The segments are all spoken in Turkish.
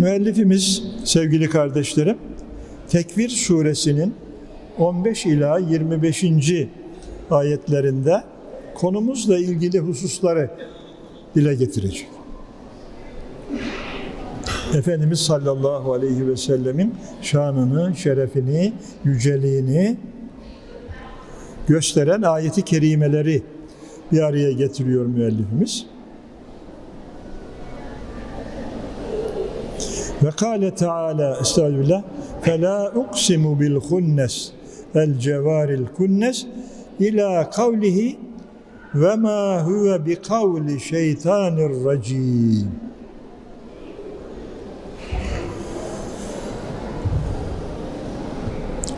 Müellifimiz sevgili kardeşlerim Tekvir suresinin 15 ila 25. ayetlerinde konumuzla ilgili hususları dile getirecek. Efendimiz sallallahu aleyhi ve sellemin şanını, şerefini, yüceliğini gösteren ayeti kerimeleri bir araya getiriyor müellifimiz. Ve kâle Teala estağfirullah فَلَا اُقْسِمُ بِالْخُنَّسِ الْجَوَارِ الْكُنَّسِ ila kavlihi ve ma huve bi kavli şeytanir racim.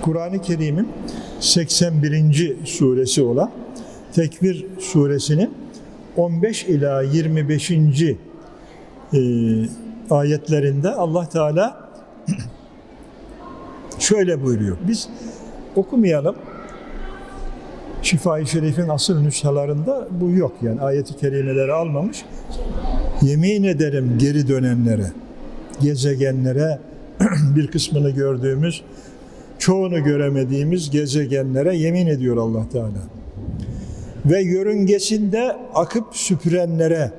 Kur'an-ı Kerim'in 81. suresi olan Tekvir suresinin 15 ila 25. ayetlerinde Allah Teala şöyle buyuruyor. Biz okumayalım. Şifa-i Şerif'in asıl nüshalarında bu yok yani ayeti kerimeleri almamış. Yemin ederim geri dönenlere, gezegenlere, bir kısmını gördüğümüz, çoğunu göremediğimiz gezegenlere yemin ediyor Allah Teala. Ve yörüngesinde akıp süpürenlere,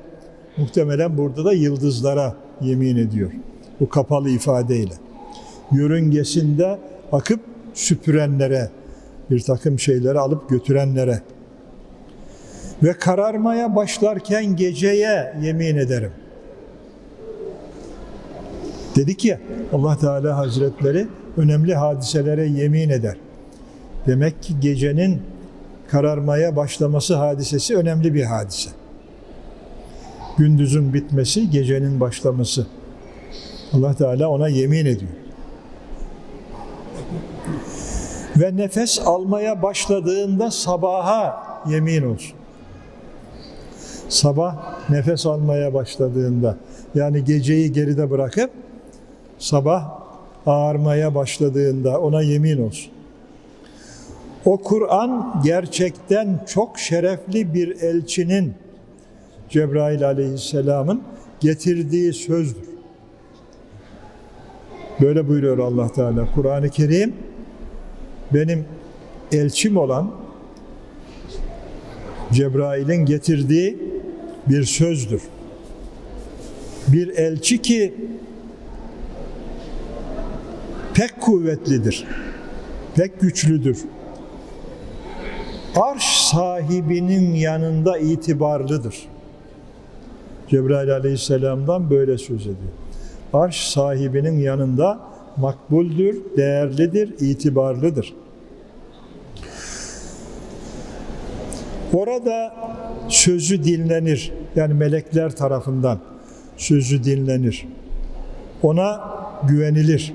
muhtemelen burada da yıldızlara yemin ediyor. Bu kapalı ifadeyle. Yörüngesinde akıp süpürenlere, bir takım şeyleri alıp götürenlere ve kararmaya başlarken geceye yemin ederim. Dedik ya Allah Teala Hazretleri önemli hadiselere yemin eder. Demek ki gecenin kararmaya başlaması hadisesi önemli bir hadise. Gündüzün bitmesi, gecenin başlaması. Allah Teala ona yemin ediyor. Ve nefes almaya başladığında sabaha yemin olsun. Sabah nefes almaya başladığında yani geceyi geride bırakıp sabah ağarmaya başladığında ona yemin olsun. O Kur'an gerçekten çok şerefli bir elçinin Cebrail aleyhisselamın getirdiği sözdür. Böyle buyuruyor Allah Teala. Kur'an-ı Kerim benim elçim olan Cebrail'in getirdiği bir sözdür. Bir elçi ki pek kuvvetlidir, pek güçlüdür. Arş sahibinin yanında itibarlıdır. Cebrail aleyhisselamdan böyle söz ediyor. Arş sahibinin yanında makbuldür, değerlidir, itibarlıdır. Orada sözü dinlenir. Yani melekler tarafından sözü dinlenir. Ona güvenilir.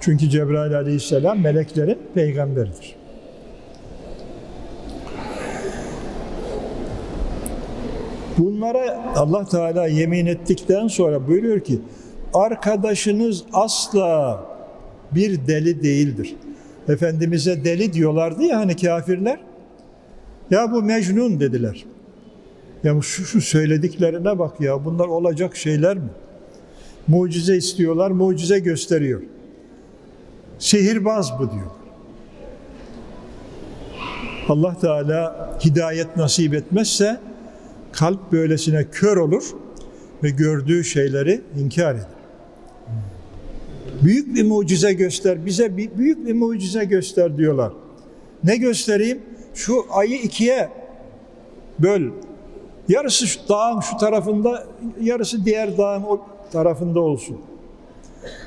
Çünkü Cebrail aleyhisselam meleklerin peygamberidir. Bunlara Allah Teala yemin ettikten sonra buyuruyor ki arkadaşınız asla bir deli değildir. Efendimiz'e deli diyorlardı ya hani kafirler. Ya bu Mecnun dediler. Ya şu, şu söylediklerine bak ya bunlar olacak şeyler mi? Mucize istiyorlar, mucize gösteriyor. Sihirbaz bu diyor. Allah Teala hidayet nasip etmezse kalp böylesine kör olur ve gördüğü şeyleri inkar eder. Büyük bir mucize göster, bize büyük bir mucize göster diyorlar. Ne göstereyim? Şu ayı ikiye böl. Yarısı şu dağın şu tarafında, yarısı diğer dağın o tarafında olsun.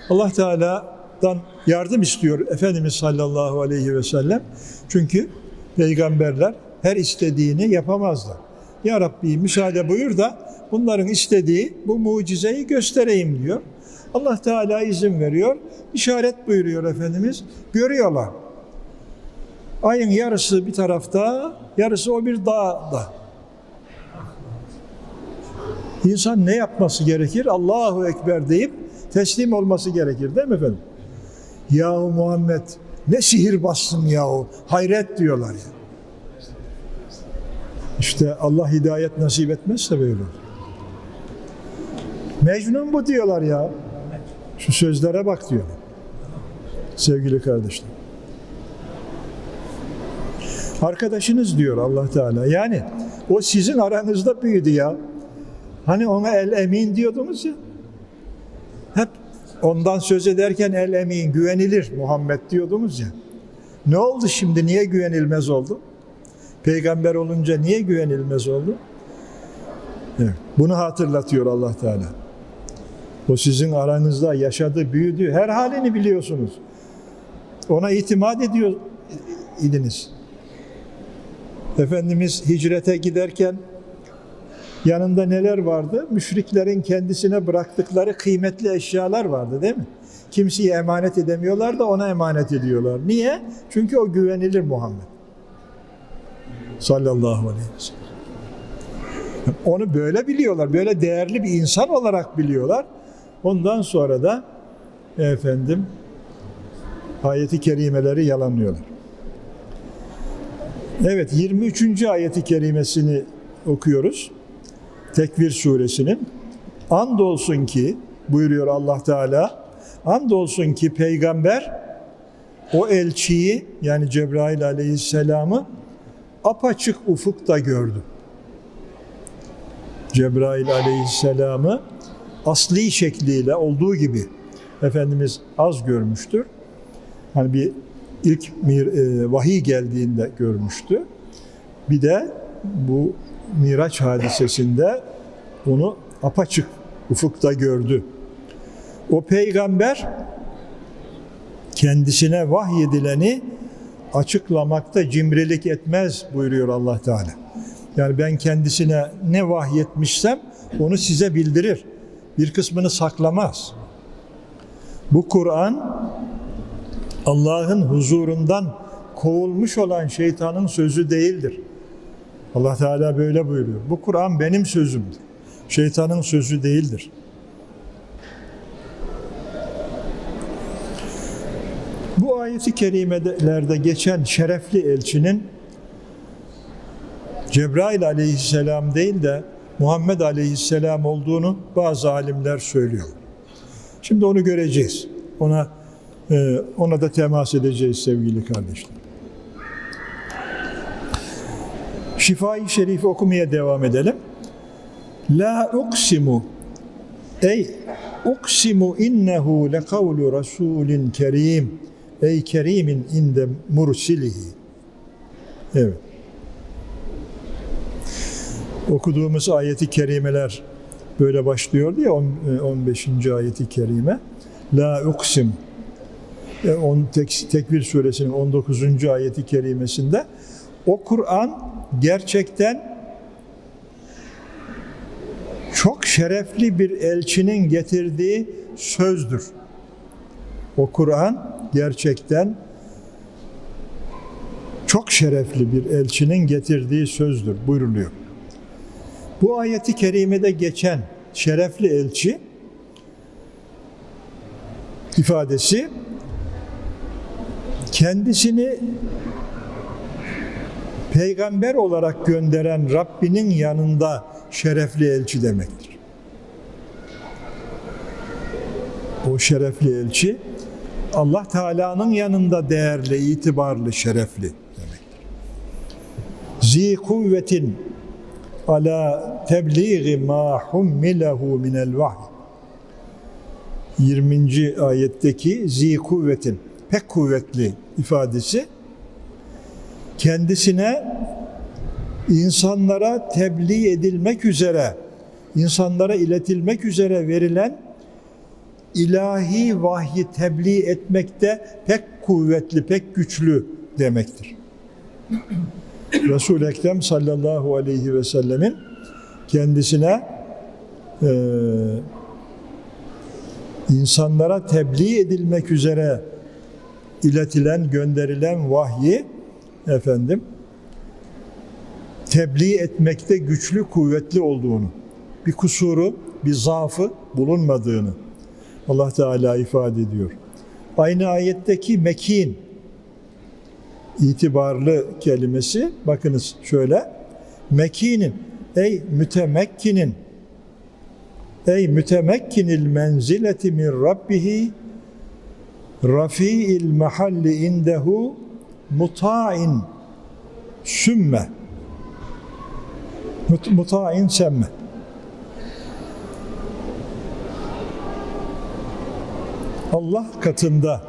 Allah Teala'dan yardım istiyor Efendimiz sallallahu aleyhi ve sellem. Çünkü peygamberler her istediğini yapamazlar. Ya Rabbi müsaade buyur da bunların istediği bu mucizeyi göstereyim diyor. Allah Teala izin veriyor. işaret buyuruyor Efendimiz. Görüyorlar. Ayın yarısı bir tarafta, yarısı o bir dağda. İnsan ne yapması gerekir? Allahu Ekber deyip teslim olması gerekir değil mi efendim? Yahu Muhammed ne sihir bassın yahu. Hayret diyorlar ya. İşte Allah hidayet nasip etmezse böyle. Mecnun bu diyorlar ya. Şu sözlere bak diyor. Sevgili kardeşler. Arkadaşınız diyor Allah Teala. Yani o sizin aranızda büyüdü ya. Hani ona el emin diyordunuz ya. Hep ondan söz ederken el emin, güvenilir Muhammed diyordunuz ya. Ne oldu şimdi? Niye güvenilmez oldu? Peygamber olunca niye güvenilmez oldu? Bunu hatırlatıyor Allah Teala. O sizin aranızda yaşadı, büyüdü, her halini biliyorsunuz. Ona itimat ediyor idiniz. Efendimiz hicrete giderken yanında neler vardı? Müşriklerin kendisine bıraktıkları kıymetli eşyalar vardı değil mi? Kimseyi emanet edemiyorlar da ona emanet ediyorlar. Niye? Çünkü o güvenilir Muhammed. Sallallahu aleyhi ve sellem. Onu böyle biliyorlar. Böyle değerli bir insan olarak biliyorlar. Ondan sonra da efendim ayeti kerimeleri yalanlıyorlar. Evet 23. ayeti kerimesini okuyoruz. Tekvir suresinin. Andolsun ki buyuruyor Allah Teala. Andolsun ki peygamber o elçiyi yani Cebrail aleyhisselamı apaçık ufukta gördü. Cebrail aleyhisselamı asli şekliyle olduğu gibi Efendimiz az görmüştür. Hani bir ilk mir, e, vahiy geldiğinde görmüştü. Bir de bu Miraç hadisesinde onu apaçık ufukta gördü. O peygamber kendisine vahyedileni açıklamakta cimrilik etmez buyuruyor Allah Teala. Yani ben kendisine ne vahyetmişsem onu size bildirir. Bir kısmını saklamaz. Bu Kur'an Allah'ın huzurundan kovulmuş olan şeytanın sözü değildir. Allah Teala böyle buyuruyor. Bu Kur'an benim sözümdür. Şeytanın sözü değildir. Bu ayeti kerimelerde geçen şerefli elçinin Cebrail aleyhisselam değil de Muhammed aleyhisselam olduğunu bazı alimler söylüyor. Şimdi onu göreceğiz. Ona e, ona da temas edeceğiz sevgili kardeşler. Şifai Şerif okumaya devam edelim. La uksimu ey uksimu innehu le kavlu rasulin kerim ey kerimin inde mursilihi evet okuduğumuz ayeti kerimeler böyle başlıyordu ya 15. ayeti kerime la uksim e, on, tek, Tekvir suresinin 19. ayeti kerimesinde o Kur'an gerçekten çok şerefli bir elçinin getirdiği sözdür. O Kur'an gerçekten çok şerefli bir elçinin getirdiği sözdür buyruluyor. Bu ayeti kerimede geçen şerefli elçi ifadesi kendisini peygamber olarak gönderen Rabbinin yanında şerefli elçi demektir. O şerefli elçi Allah Teala'nın yanında değerli, itibarlı, şerefli demektir. Zi kuvvetin ala tebliği ma hummilehu minel vahy. 20. ayetteki zi kuvvetin pek kuvvetli ifadesi kendisine insanlara tebliğ edilmek üzere, insanlara iletilmek üzere verilen ilahi vahyi tebliğ etmekte pek kuvvetli, pek güçlü demektir. Resul-i Ekrem sallallahu aleyhi ve sellemin kendisine e, insanlara tebliğ edilmek üzere iletilen, gönderilen vahyi efendim tebliğ etmekte güçlü, kuvvetli olduğunu, bir kusuru, bir zaafı bulunmadığını Allah Teala ifade ediyor. Aynı ayetteki mekin itibarlı kelimesi bakınız şöyle mekinin ey mütemekkinin ey mütemekkinil menzileti min rabbihi rafi'il mahalli indehu muta'in sümme Mut- muta'in semme Allah katında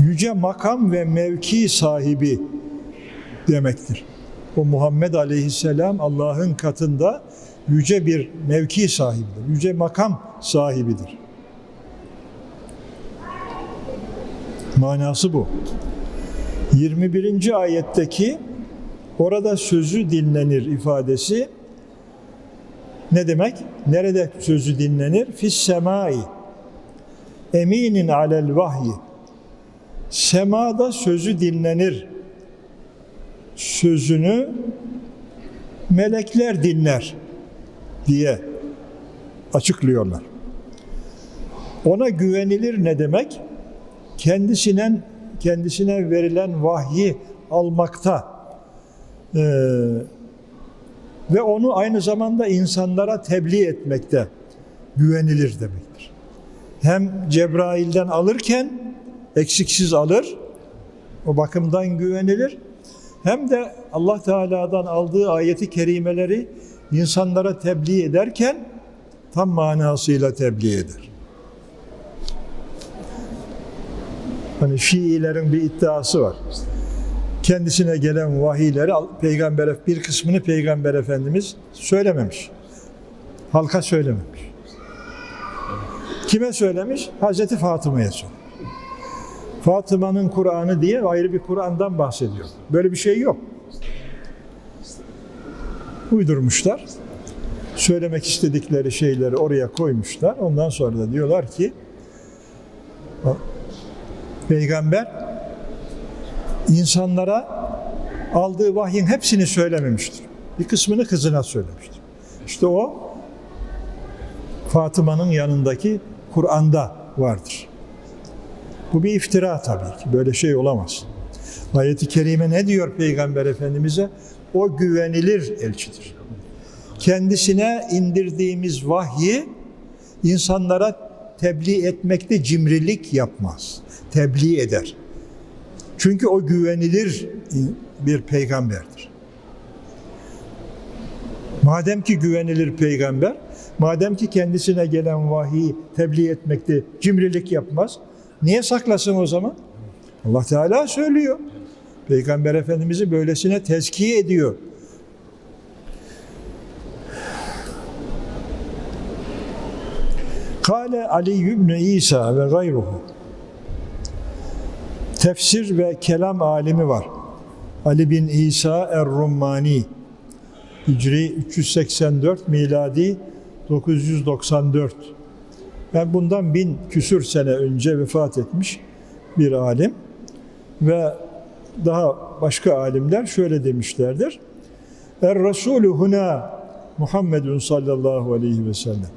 yüce makam ve mevki sahibi demektir. O Muhammed Aleyhisselam Allah'ın katında yüce bir mevki sahibidir. Yüce makam sahibidir. Manası bu. 21. ayetteki orada sözü dinlenir ifadesi ne demek? Nerede sözü dinlenir? Fis semai. Eminin alel vahyi. Semada sözü dinlenir. Sözünü melekler dinler diye açıklıyorlar. Ona güvenilir ne demek? Kendisine kendisine verilen vahyi almakta eee ve onu aynı zamanda insanlara tebliğ etmekte güvenilir demektir. Hem Cebrail'den alırken eksiksiz alır, o bakımdan güvenilir. Hem de Allah Teala'dan aldığı ayeti kerimeleri insanlara tebliğ ederken tam manasıyla tebliğ eder. Hani Şiilerin bir iddiası var kendisine gelen vahiyleri peygamber bir kısmını peygamber efendimiz söylememiş. Halka söylememiş. Kime söylemiş? Hazreti Fatıma'ya söylemiş. Fatıma'nın Kur'an'ı diye ayrı bir Kur'an'dan bahsediyor. Böyle bir şey yok. Uydurmuşlar. Söylemek istedikleri şeyleri oraya koymuşlar. Ondan sonra da diyorlar ki peygamber insanlara aldığı vahyin hepsini söylememiştir. Bir kısmını kızına söylemiştir. İşte o Fatıma'nın yanındaki Kur'an'da vardır. Bu bir iftira tabii ki. Böyle şey olamaz. Ayet-i Kerime ne diyor Peygamber Efendimiz'e? O güvenilir elçidir. Kendisine indirdiğimiz vahyi insanlara tebliğ etmekte cimrilik yapmaz. Tebliğ eder. Çünkü o güvenilir bir peygamberdir. Madem ki güvenilir peygamber, madem ki kendisine gelen vahiy tebliğ etmekte cimrilik yapmaz, niye saklasın o zaman? Allah Teala söylüyor. Peygamber Efendimiz'i böylesine tezkiye ediyor. Kale Ali ibn İsa ve gayruhu tefsir ve kelam alimi var. Ali bin İsa Er-Rummani Hicri 384 miladi 994 ben bundan bin küsür sene önce vefat etmiş bir alim ve daha başka alimler şöyle demişlerdir. Er Resulü huna Muhammedun sallallahu aleyhi ve sellem.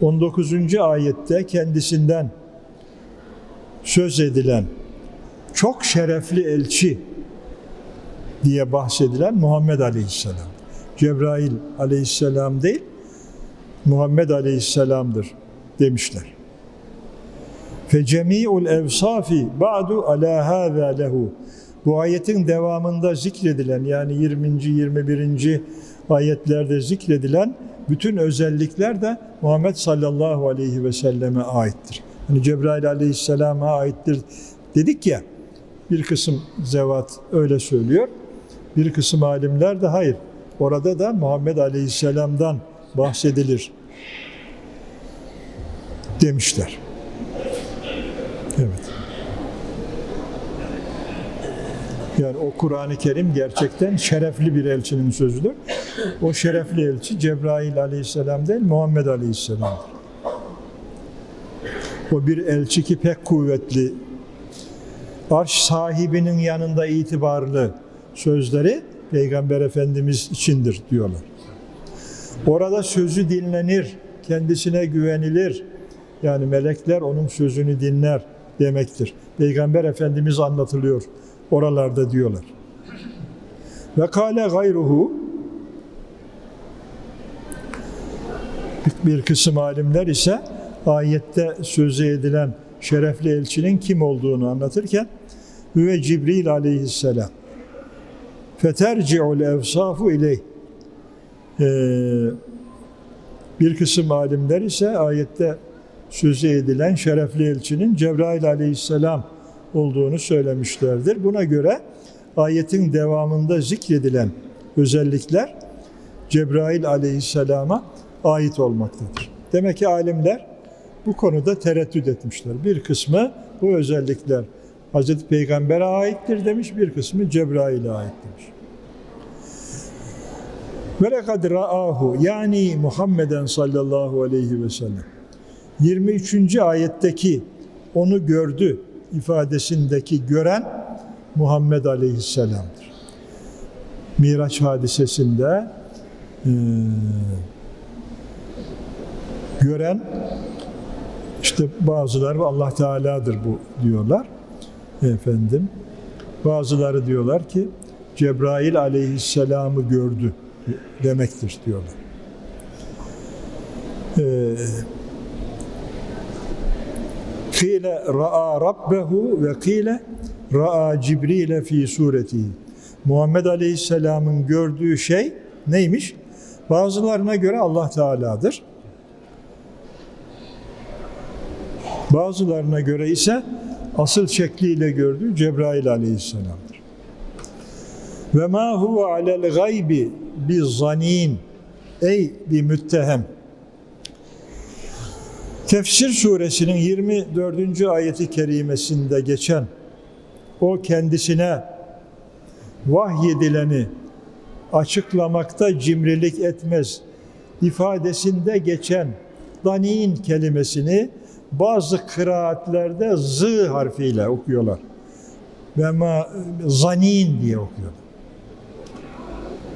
19. ayette kendisinden söz edilen çok şerefli elçi diye bahsedilen Muhammed Aleyhisselam. Cebrail Aleyhisselam değil, Muhammed Aleyhisselam'dır demişler. Fe cemi'ul evsafi ba'du ala hâzâ lehu. Bu ayetin devamında zikredilen yani 20. 21. ayetlerde zikredilen bütün özellikler de Muhammed sallallahu aleyhi ve selleme aittir. Hani Cebrail aleyhisselama aittir dedik ya, bir kısım zevat öyle söylüyor. Bir kısım alimler de hayır. Orada da Muhammed Aleyhisselam'dan bahsedilir demişler. Evet. Yani o Kur'an-ı Kerim gerçekten şerefli bir elçinin sözüdür. O şerefli elçi Cebrail Aleyhisselam değil, Muhammed Aleyhisselam'dır. O bir elçi ki pek kuvvetli arş sahibinin yanında itibarlı sözleri Peygamber Efendimiz içindir diyorlar. Orada sözü dinlenir, kendisine güvenilir. Yani melekler onun sözünü dinler demektir. Peygamber Efendimiz anlatılıyor oralarda diyorlar. Ve kâle gayruhu Bir, kısım alimler ise ayette sözü edilen şerefli elçinin kim olduğunu anlatırken ve Cibril aleyhisselam feterci'ul evsafu ileyh Ee, bir kısım alimler ise ayette sözü edilen şerefli elçinin Cebrail aleyhisselam olduğunu söylemişlerdir. Buna göre ayetin devamında zikredilen özellikler Cebrail aleyhisselama ait olmaktadır. Demek ki alimler bu konuda tereddüt etmişler. Bir kısmı bu özellikler Hazreti Peygamber'e aittir demiş, bir kısmı Cebrail'e ait demiş. Ve lekad yani Muhammeden sallallahu aleyhi ve sellem. 23. ayetteki onu gördü ifadesindeki gören Muhammed aleyhisselamdır. Miraç hadisesinde e, gören işte bazıları Allah Teala'dır bu diyorlar. Efendim bazıları diyorlar ki Cebrail aleyhisselamı gördü demektir diyorlar. Ee, Kile ra'a rabbehu ve kile ra'a Cibril'e fi suretihi. Muhammed Aleyhisselam'ın gördüğü şey neymiş? Bazılarına göre Allah Teala'dır. Bazılarına göre ise asıl şekliyle gördüğü Cebrail Aleyhisselam'dır. Ve ma huve alel gaybi bi zanin ey bir müttehem. Tefsir suresinin 24. ayeti kerimesinde geçen o kendisine vahyedileni açıklamakta cimrilik etmez ifadesinde geçen danin kelimesini bazı kıraatlerde z harfiyle okuyorlar. Ve ma zanin diye okuyorlar.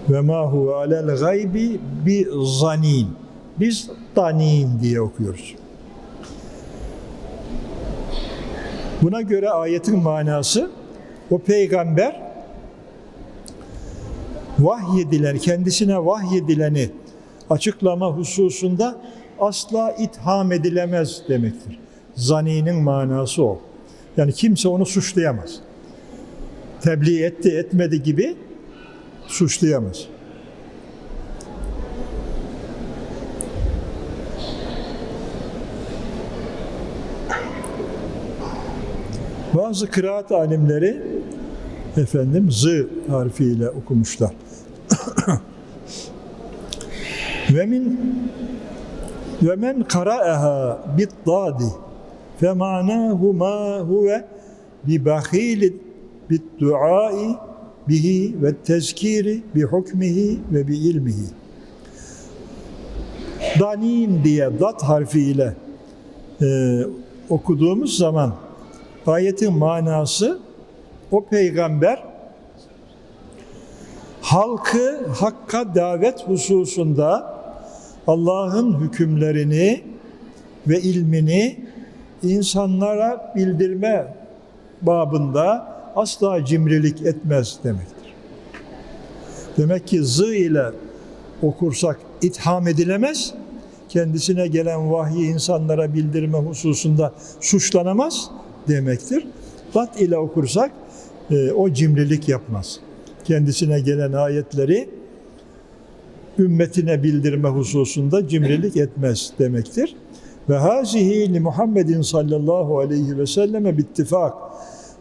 Ve ma huve alel gaybi bi zanin. Biz danin diye okuyoruz. Buna göre ayetin manası o peygamber vahyedilen, kendisine vahyedileni açıklama hususunda asla itham edilemez demektir. Zani'nin manası o. Yani kimse onu suçlayamaz. Tebliğ etti, etmedi gibi suçlayamaz. Bazı kıraat alimleri efendim z harfiyle okumuşlar. ve min ve men qara'aha bit dadi fe ma'nahu ma huve bi bakhil bit duai bihi ve tezkiri bi hukmihi ve bi ilmihi. Danin diye dat harfiyle e, okuduğumuz zaman ayetin manası o peygamber halkı hakka davet hususunda Allah'ın hükümlerini ve ilmini insanlara bildirme babında asla cimrilik etmez demektir. Demek ki zı ile okursak itham edilemez, kendisine gelen vahyi insanlara bildirme hususunda suçlanamaz demektir. Lat ile okursak e, o cimrilik yapmaz. Kendisine gelen ayetleri ümmetine bildirme hususunda cimrilik etmez demektir. Ve hazihi li Muhammedin sallallahu aleyhi ve selleme bittifak.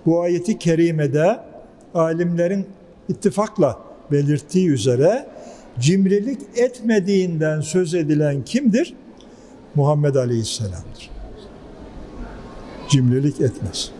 Bu ayeti kerimede alimlerin ittifakla belirttiği üzere cimrilik etmediğinden söz edilen kimdir? Muhammed Aleyhisselam'dır. Cimrilik etmez.